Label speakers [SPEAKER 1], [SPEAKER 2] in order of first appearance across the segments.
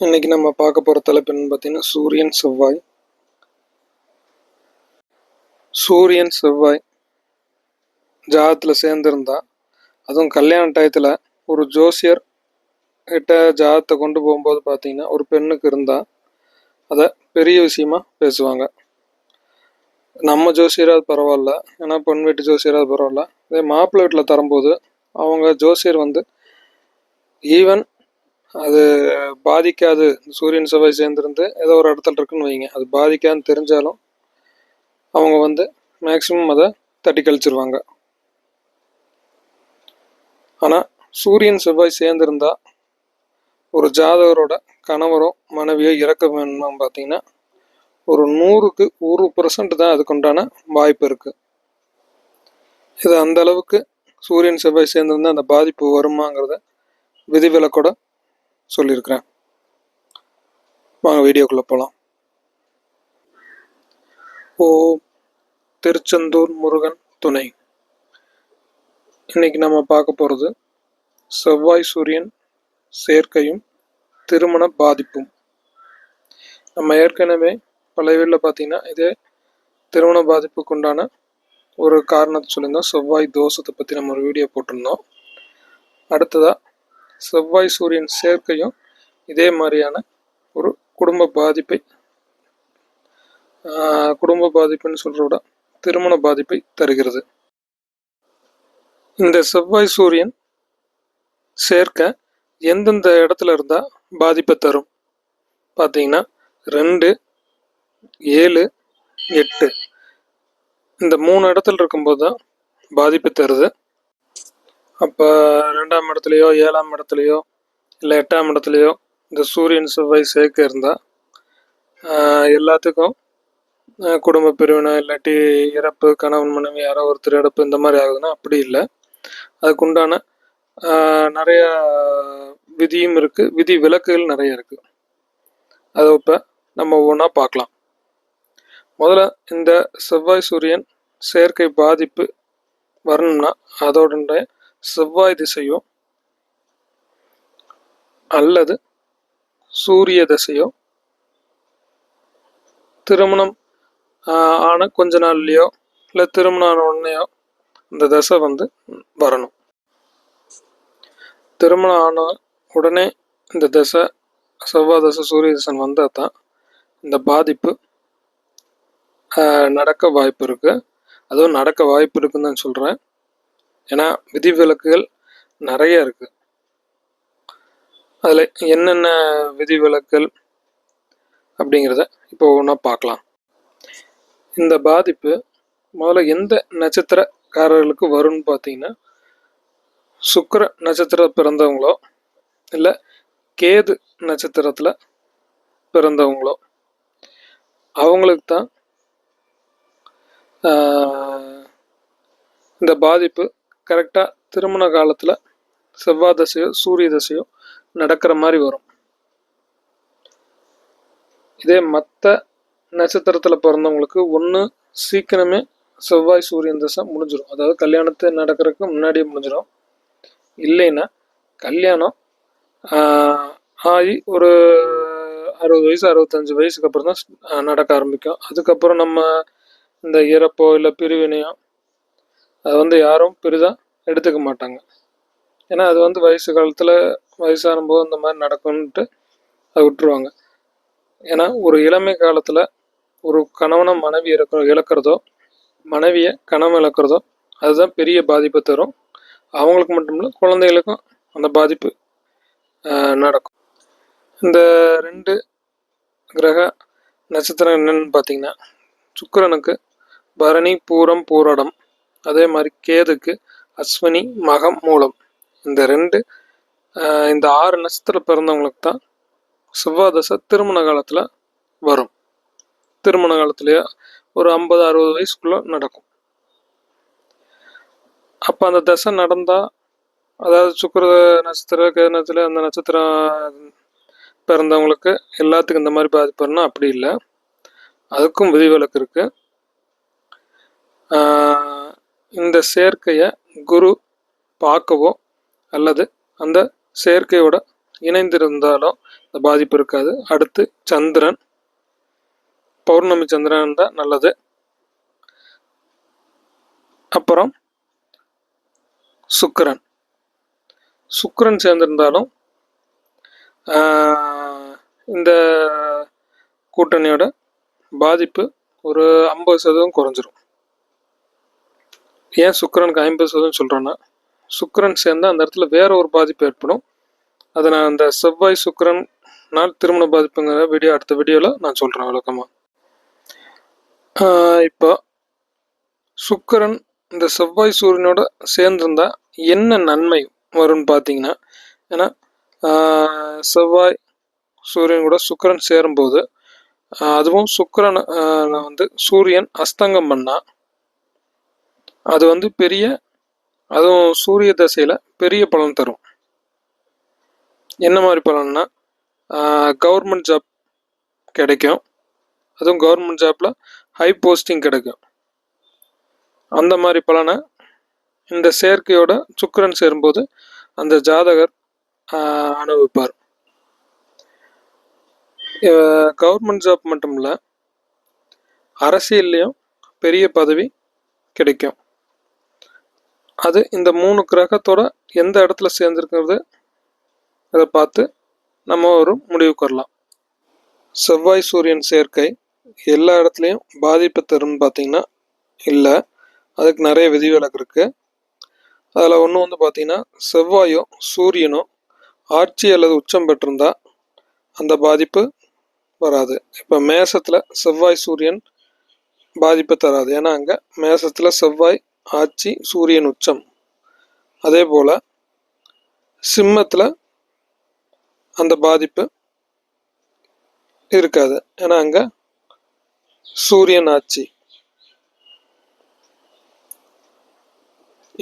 [SPEAKER 1] இன்னைக்கு நம்ம பார்க்க போகிற தலைப்பு என்னன்னு பார்த்தீங்கன்னா சூரியன் செவ்வாய். சூரியன் செவ்வாய் ஜாதத்தில் சேர்ந்துருந்தா அதுவும் கல்யாண டயத்தில் ஒரு ஜோசியர் கிட்ட ஜாதத்தை கொண்டு போகும்போது பார்த்தீங்கன்னா ஒரு பெண்ணுக்கு இருந்தால் அதை பெரிய விஷயமா பேசுவாங்க. நம்ம ஜோசியராது பரவாயில்ல ஏன்னா பெண் வீட்டு ஜோசியராது பரவாயில்ல. அதே மாப்பிள்ளை வீட்டில் தரும்போது அவங்க ஜோசியர் வந்து ஈவன் அது பாதிக்காது. சூரியன் செவ்வாய் சேர்ந்துருந்து ஏதோ ஒரு இடத்துல இருக்குன்னு வைங்க. அது பாதிக்காதுன்னு தெரிஞ்சாலும் அவங்க வந்து மேக்சிமம் அதை தட்டி கழிச்சிருவாங்க. ஆனால் சூரியன் செவ்வாய் சேர்ந்துருந்தா ஒரு ஜாதகரோட கணவரோ மனைவியோ இறக்க வேணும்னு பார்த்தீங்கன்னா ஒரு நூறுக்கு ஒரு பர்சன்ட் தான் அதுக்குண்டான வாய்ப்பு இருக்குது இது அந்த அளவுக்கு சூரியன் செவ்வாய் சேர்ந்திருந்தால் அந்த பாதிப்பு வருமாங்கிறத விதிவிலக்கோட சொல்லியிருக்கிறேன். வாங்க வீடியோக்குள்ளே போகலாம் ஓ திருச்செந்தூர் முருகன் துணை. இன்னைக்கு நம்ம பார்க்க போகிறது செவ்வாய் சூரியன் சேர்க்கையும் திருமண பாதிப்பும். நம்ம ஏற்கனவே பழையவில் வீட்டில் பார்த்தீங்கன்னா இதே திருமண பாதிப்புக்கு உண்டான ஒரு காரணத்தை சொல்லியிருந்தோம். செவ்வாய் தோஷத்தை பற்றி நம்ம ஒரு வீடியோ போட்டிருந்தோம். அடுத்ததாக செவ்வாய் சூரியன் சேர்க்கையும் இதே மாதிரியான ஒரு குடும்ப பாதிப்பை குடும்ப பாதிப்புன்னு சொல்கிறத விட திருமண பாதிப்பை தருகிறது. இந்த செவ்வாய் சூரியன் சேர்க்க எந்தெந்த இடத்துல இருந்தால் பாதிப்பை தரும்? பார்த்தீங்கன்னா ரெண்டு ஏழு எட்டு. இந்த மூணு இடத்துல இருக்கும்போது தான் பாதிப்பு தருது. அப்போ ரெண்டாம் இடத்துலையோ ஏழாம் இடத்துலையோ இல்லை எட்டாம் இடத்துலையோ இந்த சூரியன் செவ்வாய் சேர்க்க இருந்தால் எல்லாத்துக்கும் குடும்ப பிரிவினை இல்லாட்டி இறப்பு கணவன் மனைவி யாரோ ஒருத்தர் இறப்பு இந்த மாதிரி ஆகுதுன்னா அப்படி இல்லை. அதுக்குண்டான நிறைய விதியும் இருக்குது விதி விலக்குகள் நிறைய இருக்குது அதை இப்போ நம்ம ஒவ்வொன்றா பார்க்கலாம் முதல்ல இந்த செவ்வாய் சூரியன் செயற்கை பாதிப்பு வரணும்னா அதோட செவ்வாய் திசையோ அல்லது சூரிய தசையோ திருமணம் ஆன கொஞ்ச நாள்லையோ இல்லை திருமணம் ஆன உடனேயோ இந்த தசை வந்து வரணும். திருமணம் ஆன உடனே இந்த தசை செவ்வாய் தசை சூரிய தசன் வந்தால் தான் இந்த பாதிப்பு நடக்க வாய்ப்பு இருக்குது அதுவும் நடக்க வாய்ப்பு இருக்குன்னு தான் சொல்கிறேன் ஏன்னா விதிவிலக்குகள் நிறைய இருக்குது அதில் என்னென்ன விதிவிலக்குகள் அப்படிங்கிறத இப்போ ஒன்றா பார்க்கலாம். இந்த பாதிப்பு முதல்ல எந்த நட்சத்திரக்காரர்களுக்கு வரும்னு பார்த்தீங்கன்னா சுக்கர நட்சத்திர பிறந்தவங்களோ இல்லை கேது நட்சத்திரத்தில் பிறந்தவங்களோ அவங்களுக்கு தான் இந்த பாதிப்பு கரெக்டாக திருமண காலத்தில் செவ்வாய் தசையோ சூரிய தசையோ நடக்கிற மாதிரி வரும். இதே மற்ற நட்சத்திரத்தில் பிறந்தவங்களுக்கு ஒன்று சீக்கிரமே செவ்வாய் சூரியன் தசை முடிஞ்சிடும் அதாவது கல்யாணத்தை நடக்கிறதுக்கு முன்னாடியே முடிஞ்சிடும் இல்லைன்னா கல்யாணம் ஆகி ஒரு அறுபது வயசு அறுபத்தஞ்சு வயசுக்கு அப்புறம் தான் நடக்க ஆரம்பிக்கும். அதுக்கப்புறம் நம்ம இந்த இறப்போ இல்லை பிரிவினையோ அதை வந்து யாரும் பெரிதாக எடுத்துக்க மாட்டாங்க. ஏன்னா அது வந்து வயசு காலத்தில் வயசான போது இந்த மாதிரி நடக்கும்ன்ட்டு அதை விட்டுருவாங்க. ஏன்னா ஒரு இளமை காலத்தில் ஒரு கணவனை மனைவி இறக்க இழக்கிறதோ மனைவியை கணவன் இழக்கிறதோ அதுதான் பெரிய பாதிப்பை தரும். அவங்களுக்கு மட்டும் இல்லை குழந்தைகளுக்கும் அந்த பாதிப்பு நடக்கும். இந்த ரெண்டு கிரக நட்சத்திரம் என்னென்னு பார்த்தீங்கன்னா சுக்கரனுக்கு பரணி பூரம் பூரடம். அதே மாதிரி கேதுக்கு அஸ்வினி மகம் மூலம். இந்த ரெண்டு இந்த ஆறு நட்சத்திரம் பிறந்தவங்களுக்கு தான் செவ்வாதசை திருமண காலத்தில் வரும். திருமண காலத்திலேயே ஒரு ஐம்பது அறுபது வயசுக்குள்ளே நடக்கும். அப்போ அந்த தசை நடந்தால் அதாவது சுக்கர நட்சத்திர கேது அந்த நட்சத்திரம் பிறந்தவங்களுக்கு எல்லாத்துக்கும் இந்த மாதிரி பாதிப்புன்னா அப்படி இல்லை. அதுக்கும் விதிவிலக்கு இருக்குது இந்த சேர்க்கையை குரு பார்க்கவோ அல்லது அந்த சேர்க்கையோட இணைந்திருந்தாலும் இந்த பாதிப்பு இருக்காது. அடுத்து சந்திரன். பௌர்ணமி சந்திரன் இருந்தால் நல்லது. அப்புறம் சுக்கிரன். சுக்கிரன் சேர்ந்திருந்தாலும் இந்த கூட்டணியோட பாதிப்பு ஒரு ஐம்பது சதவீதம் குறைஞ்சிரும். ஏன் சுக்கிரனுக்கு ஐம்பது சதவீதம் சொல்கிறேன்னா சுக்கிரன் சேர்ந்தால் அந்த இடத்துல வேற ஒரு பாதிப்பு ஏற்படும். அதை நான் அந்த செவ்வாய் சுக்கிரன் நாள் திருமண பாதிப்புங்கிற வீடியோ அடுத்த வீடியோவில் நான் சொல்கிறேன் விளக்கமாக இப்போ சுக்கிரன் இந்த செவ்வாய் சூரியனோட சேர்ந்திருந்தா என்ன நன்மை வரும்னு பார்த்தீங்கன்னா ஏன்னா செவ்வாய் சூரியன் கூட சுக்கிரன் சேரும்போது அதுவும் சுக்கிரன் வந்து சூரியன் அஸ்தங்கம் பண்ணால் அது வந்து பெரிய அதுவும் சூரிய தசையில் பெரிய பலன் தரும். என்ன மாதிரி பலன்னா கவர்மெண்ட் ஜாப் கிடைக்கும். அதுவும் கவர்மெண்ட் ஜாப்பில் ஹை போஸ்டிங் கிடைக்கும். அந்த மாதிரி பலனை இந்த சேர்க்கையோட சுக்கரன் சேரும்போது அந்த ஜாதகர் அனுபவிப்பார். கவர்மெண்ட் ஜாப் மட்டும் இல்லை அரசியல்லையும் பெரிய பதவி கிடைக்கும். அது இந்த மூணு கிரகத்தோட எந்த இடத்துல சேர்ந்துருக்கிறது அதை பார்த்து நம்ம ஒரு முடிவுக்கு வரலாம் செவ்வாய் சூரியன் சேர்க்கை எல்லா இடத்துலையும் பாதிப்பு தரும்னு பார்த்தீங்கன்னா இல்லை. அதுக்கு நிறைய விதிவிலக்கு இருக்குது அதில் ஒன்று வந்து பார்த்தீங்கன்னா செவ்வாயோ சூரியனோ ஆட்சி அல்லது உச்சம் பெற்றிருந்தா அந்த பாதிப்பு வராது. இப்போ மேசத்தில் செவ்வாய் சூரியன் பாதிப்பு தராது. ஏன்னா அங்கே மேசத்தில் செவ்வாய் ஆட்சி சூரியன் உச்சம். அதே போல் சிம்மத்தில் அந்த பாதிப்பு இருக்காது. ஏன்னா அங்கே சூரியன் ஆட்சி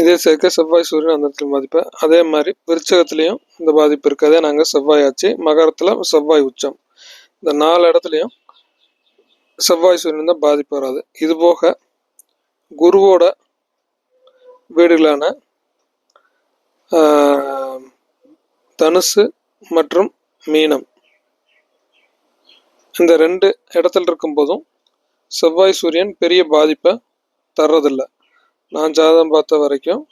[SPEAKER 1] இதே சேர்க்க செவ்வாய் சூரியன் அந்த இடத்துல பாதிப்பு. அதே மாதிரி விருச்சகத்துலேயும் இந்த பாதிப்பு இருக்காது. ஏன்னா அங்கே செவ்வாய் ஆட்சி மகரத்தில் செவ்வாய் உச்சம். இந்த நாலு இடத்துலையும் செவ்வாய் சூரியன் தான் பாதிப்பு வராது. இது போக குருவோட வீடுகளான தனுசு மற்றும் மீனம். இந்த ரெண்டு இடத்துல இருக்கும்போதும் செவ்வாய் சூரியன் பெரிய பாதிப்பை தர்றதில்ல. நான் ஜாதகம் பார்த்த வரைக்கும்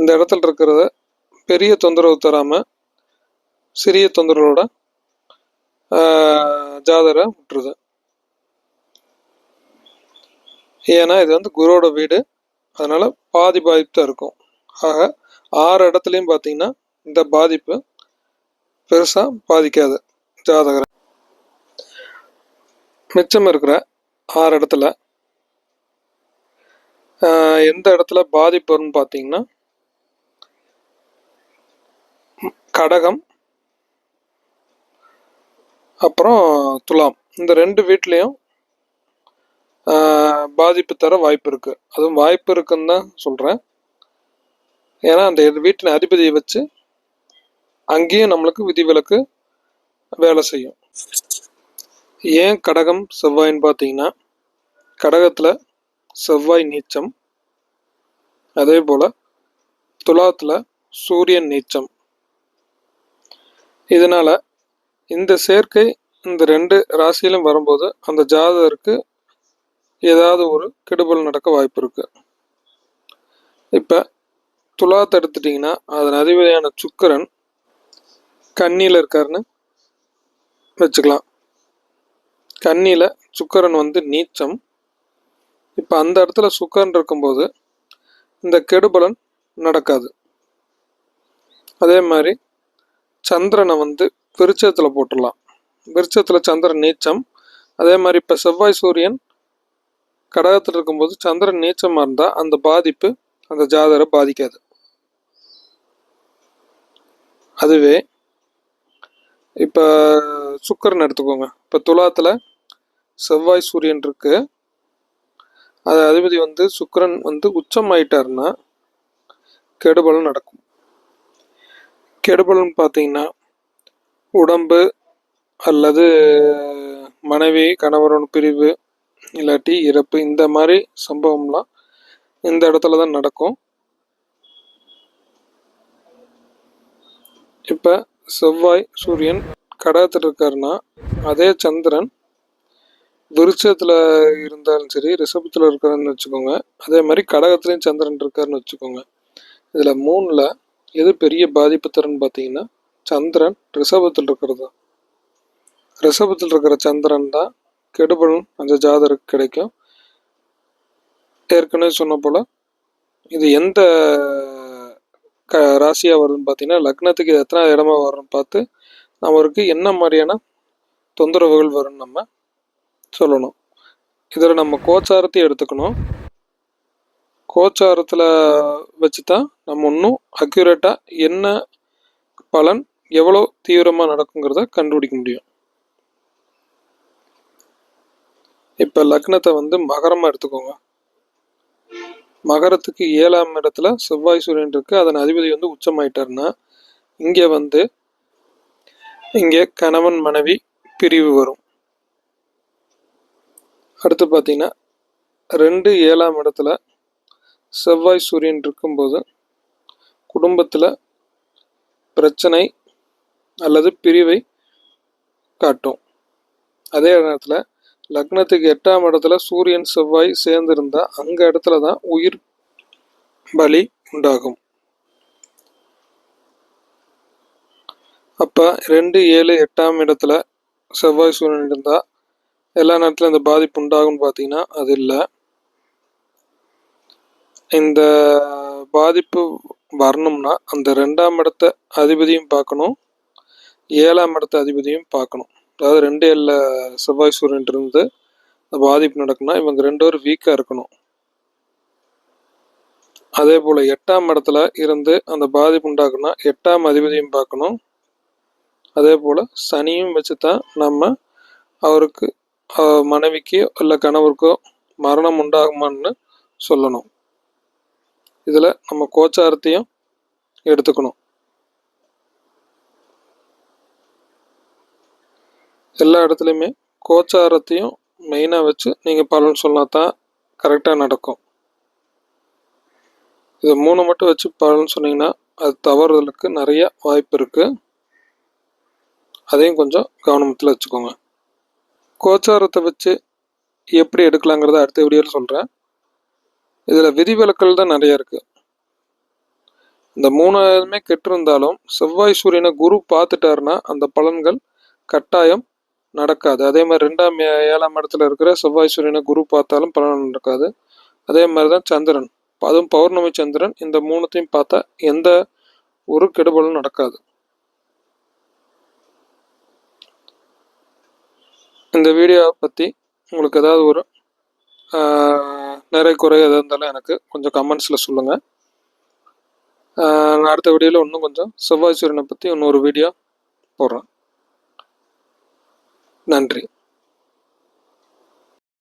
[SPEAKER 1] இந்த இடத்துல இருக்கிறத பெரிய தொந்தரவு தராமல் சிறிய தொந்தரவோட ஜாதரை விட்டுருது ஏன்னா இது வந்து குருவோட வீடு. அதனால் பாதி பாதிப்பு தான் இருக்கும். ஆக ஆறு இடத்துலையும் பார்த்தீங்கன்னா இந்த பாதிப்பு பெருசாக பாதிக்காது. ஜாதகரை. மிச்சம் இருக்கிற ஆறு இடத்துல எந்த இடத்துல பாதிப்பு வரும்னு பார்த்தீங்கன்னா கடகம் அப்புறம் துலாம். இந்த ரெண்டு வீட்லேயும் பாதிப்பு தர வாய்ப்பு இருக்கு. அதுவும் வாய்ப்பு இருக்குன்னு தான் சொல்கிறேன் ஏன்னா அந்த வீட்டின் அதிபதியை வச்சு அங்கேயும் நம்மளுக்கு விதிவிலக்கு வேலை செய்யும். ஏன் கடகம் செவ்வாய்ன்னு பார்த்தீங்கன்னா கடகத்தில் செவ்வாய் நீச்சம் அதே போல் துலாத்தில் சூரியன் நீச்சம். இதனால் இந்த சேர்க்கை இந்த ரெண்டு ராசியிலும் வரும்போது அந்த ஜாதகருக்கு ஏதாவது ஒரு கெடுபல் நடக்க வாய்ப்பு இருக்கு. இப்போ துலாத்தை எடுத்துட்டிங்கன்னா அதன் அதிபதியான சுக்கிரன் கண்ணியில் இருக்காருன்னு வச்சுக்கலாம். கண்ணியில சுக்கரன் வந்து நீச்சம். இப்போ அந்த இடத்துல சுக்கரன் இருக்கும்போது இந்த கெடுபலன் நடக்காது. அதே மாதிரி சந்திரனை வந்து விருச்சத்தில் போட்டுடலாம். விருச்சத்தில் சந்திரன் நீச்சம். அதே மாதிரி இப்போ செவ்வாய் சூரியன் கடகத்தில் இருக்கும்போது சந்திரன் நீச்சமாக இருந்தால் அந்த பாதிப்பு அந்த ஜாதகரை பாதிக்காது. அதுவே இப்போ சுக்கரன் எடுத்துக்கோங்க. இப்போ துலாத்தில் செவ்வாய் சூரியன் இருக்கு. அது அதிபதி வந்து சுக்கரன் வந்து உச்சம் ஆயிட்டாருன்னா கெடுபலன் நடக்கும். கெடுபலன் பார்த்தீங்கன்னா உடம்பு அல்லது மனைவி கணவரோட பிரிவு இல்லாட்டி இறப்பு இந்த மாதிரி சம்பவம்லாம் இந்த இடத்துல தான் நடக்கும். இப்போ செவ்வாய் சூரியன் கடகத்தில் இருக்காருன்னா அதே சந்திரன் விருட்சத்தில் இருந்தாலும் சரி ரிஷபத்தில் இருக்காருன்னு வச்சுக்கோங்க. அதே மாதிரி கடகத்துலேயும் சந்திரன் இருக்காருன்னு வச்சுக்கோங்க. இதில் மூணில் எது பெரிய பாதிப்பு தருன்னு பார்த்தீங்கன்னா சந்திரன் ரிஷபத்தில் இருக்கிறது. தான் ரிஷபத்தில் இருக்கிற சந்திரன் தான் கெடுபலன் அந்த ஜாதருக்கு கிடைக்கும். ஏற்கனவே சொன்ன போல் இது எந்த க ராசியாக வருதுன்னு பார்த்தீங்கன்னா லக்னத்துக்கு இது எத்தனை இடமா வரும்னு பார்த்து நம்மளுக்கு என்ன மாதிரியான தொந்தரவுகள் வரும்னு நம்ம சொல்லணும். இதில் நம்ம கோச்சாரத்தை எடுத்துக்கணும். கோச்சாரத்தில் வச்சு தான் நம்ம இன்னும் அக்யூரேட்டாக என்ன பலன் எவ்வளோ தீவிரமாக நடக்குங்கிறத கண்டுபிடிக்க முடியும். இப்போ லக்னத்தை வந்து மகரமாக எடுத்துக்கோங்க. மகரத்துக்கு ஏழாம் இடத்துல செவ்வாய் சூரியன் இருக்கு. அதன் அதிபதி வந்து உச்சமாயிட்டாருன்னா இங்கே வந்து இங்கே கணவன் மனைவி பிரிவு வரும். அடுத்து பார்த்தீங்கன்னா ரெண்டு ஏழாம் இடத்துல செவ்வாய் சூரியன் இருக்கும்போது குடும்பத்தில் பிரச்சனை அல்லது பிரிவை காட்டும். அதே நேரத்தில் லக்னத்துக்கு எட்டாம் இடத்துல சூரியன் செவ்வாய் சேர்ந்திருந்தா அங்க இடத்துல தான் உயிர் பலி உண்டாகும். அப்ப ரெண்டு ஏழு எட்டாம் இடத்துல செவ்வாய் சூரியன் இருந்தா எல்லா நேரத்திலும் இந்த பாதிப்பு உண்டாகும்னு பார்த்தீங்கன்னா அது இல்லை. இந்த பாதிப்பு வரணும்னா அந்த ரெண்டாம் இடத்த அதிபதியும் பார்க்கணும் ஏழாம் இடத்த அதிபதியும் பார்க்கணும். அதாவது ரெண்டு எல்ல செவ்வாய் சூரியன் இருந்து அந்த பாதிப்பு நடக்கும்னா இவங்க ரெண்டு பேரும் வீக்காக இருக்கணும். அதே போல் எட்டாம் இடத்துல இருந்து அந்த பாதிப்பு உண்டாக்குனா எட்டாம் அதிபதியும் பார்க்கணும். அதே போல் சனியும் வச்சு தான் நம்ம அவருக்கு மனைவிக்கோ இல்லை கணவருக்கோ மரணம் உண்டாகுமான்னு சொல்லணும். இதில் நம்ம கோச்சாரத்தையும் எடுத்துக்கணும். எல்லா இடத்துலையுமே கோச்சாரத்தையும் மெயினாக வச்சு நீங்கள் பலன் சொன்னால் தான் கரெக்டாக நடக்கும். இது மூணு மட்டும் வச்சு பலன் சொன்னீங்கன்னா அது தவறுதலுக்கு நிறைய வாய்ப்பு இருக்குது அதையும் கொஞ்சம் கவனத்தில் வச்சுக்கோங்க. கோச்சாரத்தை வச்சு எப்படி எடுக்கலாங்கிறத அடுத்த வீடியோவில் சொல்கிறேன் இதில் விதிவிலக்கல் தான் நிறைய இருக்குது இந்த மூணாயிரமே கெட்டிருந்தாலும் செவ்வாய் சூரியனை குரு பார்த்துட்டாருன்னா அந்த பலன்கள் கட்டாயம் நடக்காது. அதே மாதிரி ரெண்டாம் ஏ- ஏழாம் இடத்துல இருக்கிற செவ்வாய் சூரியனை குரு பார்த்தாலும் பலன் நடக்காது. அதே மாதிரி தான் சந்திரன். அதுவும் பௌர்ணமி சந்திரன். இந்த மூணுத்தையும் பார்த்தா எந்த ஒரு கெடுபலும் நடக்காது. இந்த வீடியோவை பற்றி உங்களுக்கு ஏதாவது ஒரு நிறை குறை எதாக இருந்தாலும் எனக்கு கொஞ்சம் கமெண்ட்ஸில் சொல்லுங்கள் நான் அடுத்த வீடியோவில் இன்னும் கொஞ்சம் செவ்வாய் சூரியனை பற்றி இன்னொரு வீடியோ போடுறேன். நன்றி.